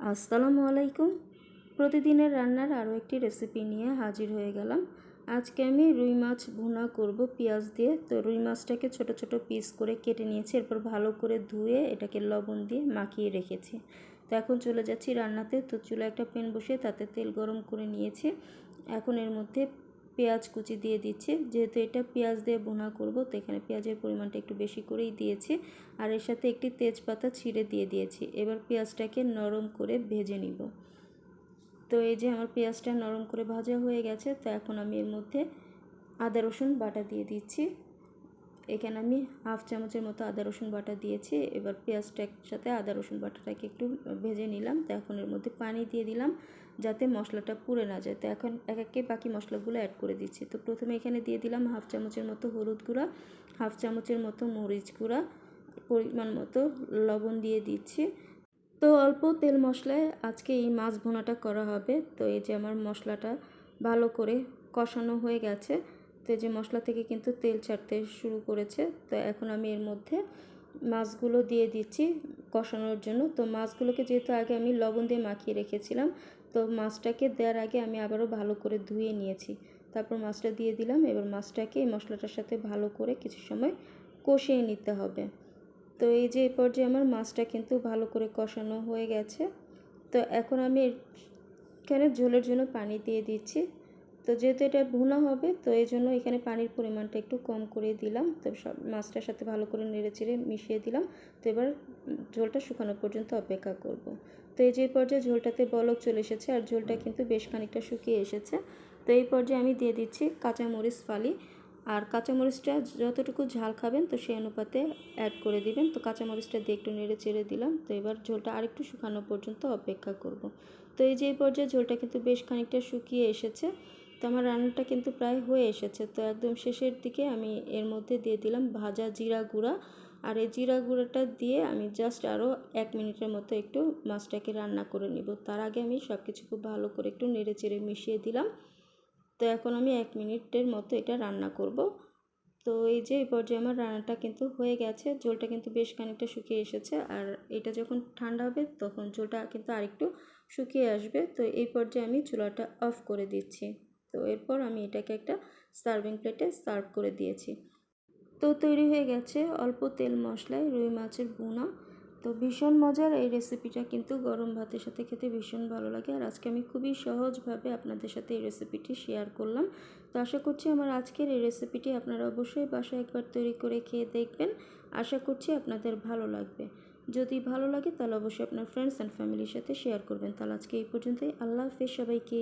আসসালামু আলাইকুম। প্রতিদিনের রান্নার আরও একটি রেসিপি নিয়ে হাজির হয়ে গেলাম। আজকে আমি রুই মাছ ভুনা করব পেঁয়াজ দিয়ে। তো রুই মাছটাকে ছোট ছোট পিস করে কেটে নিয়েছি, এরপর ভালো করে ধুয়ে এটাকে লবণ দিয়ে মাখিয়ে রেখেছি। তো এখন চলে যাচ্ছি রান্নাতে। তো চুলা একটা প্যান বসিয়ে তাতে তেল গরম করে নিয়েছি। এখন এর মধ্যে পেঁয়াজ কুচি দিয়ে দিচ্ছি। যেহেতু এটা পেঁয়াজ দিয়ে বোনা করব, তো এখানে পেঁয়াজের পরিমাণটা একটু বেশি করেই দিয়েছি। আর এর সাথে একটি তেজপাতা ছিঁড়ে দিয়ে দিয়েছি। এবার পেঁয়াজটাকে নরম করে ভেজে নিব। তো এই যে আমার পেঁয়াজটা নরম করে ভাজা হয়ে গেছে, তো এখন আমি এর মধ্যে আদা রসুন বাটা দিয়ে দিচ্ছি। এখানে আমি হাফ চামচের মতো আদা, রসুন বাটা দিয়েছি। এবার পেঁয়াজটার সাথে আদা, রসুন বাটাটাকে একটু ভেজে নিলাম। তো এখন এর মধ্যে পানি দিয়ে দিলাম যাতে মশলাটা পুড়ে না যায়। তো এখন এক একে বাকি মশলাগুলো অ্যাড করে দিচ্ছি। তো প্রথমে এখানে দিয়ে দিলাম হাফ চামচের মতো হলুদ গুঁড়া হাফ চামচের মতো মরিচ গুঁড়া, পরিমাণ মতো লবণ দিয়ে দিচ্ছি। তো অল্প তেল মশলায় আজকে এই মাছ ভুনাটা করা হবে। তো এই যে আমার মশলাটা ভালো করে কষানো হয়ে গেছে। যে মশলা থেকে কিন্তু তেল ছাড়তে শুরু করেছে, তো এখন আমি এর মধ্যে মাছগুলো দিয়ে দিচ্ছি কষানোর জন্য। তো মাছগুলোকে যেহেতু আগে আমি লবণ দিয়ে মাখিয়ে রেখেছিলাম, তো মাছটাকে দেওয়ার আগে আমি আবারও ভালো করে ধুয়ে নিয়েছি। তারপর মাছটা দিয়ে দিলাম, এবার মাছটাকে এই মশলাটার সাথে ভালো করে কিছু সময় কষিয়ে নিতে হবে। তো এই যে এই পর্যায়ে আমার মাছটা কিন্তু ভালো করে কষানো হয়ে গেছে। তো এখন আমি এখানে ঝোলের জন্য পানি দিয়ে দিচ্ছি। তো যেহেতু এটা ভুনা হবে, তো এই জন্য এখানে পানির পরিমাণটা একটু কম করে দিলাম। তো সব মাছটার সাথে ভালো করে নেড়ে চেড়ে মিশিয়ে দিলাম। তো এবার ঝোলটা শুকানো পর্যন্ত অপেক্ষা করব। তো এই যে পর্যায়ে ঝোলটাতে বলক চলে এসেছে, আর ঝোলটা কিন্তু বেশ খানিকটা শুকিয়ে এসেছে। তো এই পর্যায়ে আমি দিয়ে দিচ্ছি কাঁচামরিচ ফালি। আর কাঁচামরিচটা যতটুকু ঝাল খাবেন, তো সেই অনুপাতে অ্যাড করে দিবেন। তো কাঁচামরিচটা দিয়ে একটু নেড়ে চেড়ে দিলাম। তো এবার ঝোলটা আরেকটু শুকানো পর্যন্ত অপেক্ষা করব। তো এই যে পর্যায়ে ঝোলটা কিন্তু বেশ খানিকটা শুকিয়ে এসেছে। তো আমার রান্নাটা কিন্তু প্রায় হয়ে এসেছে। তো একদম শেষের দিকে আমি এর মধ্যে দিয়ে দিলাম ভাজা জিরা গুঁড়া। আর এই জিরা গুঁড়োটা দিয়ে আমি জাস্ট আরও এক মিনিটের মতো একটু মাছটাকে রান্না করে নিব। তার আগে আমি সব কিছু খুব ভালো করে একটু নেড়ে চেড়ে মিশিয়ে দিলাম। তো এখন আমি এক মিনিটের মতো এটা রান্না করব। তো এই যে এই পর্যায়ে আমার রান্নাটা কিন্তু হয়ে গেছে। ঝোলটা কিন্তু বেশ খানিকটা শুকিয়ে এসেছে। আর এটা যখন ঠান্ডা হবে তখন ঝোলটা কিন্তু আরেকটু শুকিয়ে আসবে। তো এই পর্যায়ে আমি চুলাটা অফ করে দিচ্ছি। তো এরপর আমি এটাকে একটা সার্ভিং প্লেটে সার্ভ করে দিয়েছি। তো তৈরি হয়ে গেছে অল্প তেল মশলায় রুই মাছের বোনা তো ভীষণ মজার এই রেসিপিটা কিন্তু গরম ভাতের সাথে খেতে ভীষণ ভালো লাগে। আর আজকে আমি খুবই সহজভাবে আপনাদের সাথে এই রেসিপিটি শেয়ার করলাম। তো আশা করছি আমার আজকের এই রেসিপিটি আপনারা অবশ্যই বাসায় একবার তৈরি করে খেয়ে দেখবেন। আশা করছি আপনাদের ভালো লাগবে। যদি ভালো লাগে তাহলে অবশ্যই আপনার ফ্রেন্ডস অ্যান্ড ফ্যামিলির সাথে শেয়ার করবেন। তাহলে আজকে এই পর্যন্তই। আল্লাহ হাফেজ সবাইকে।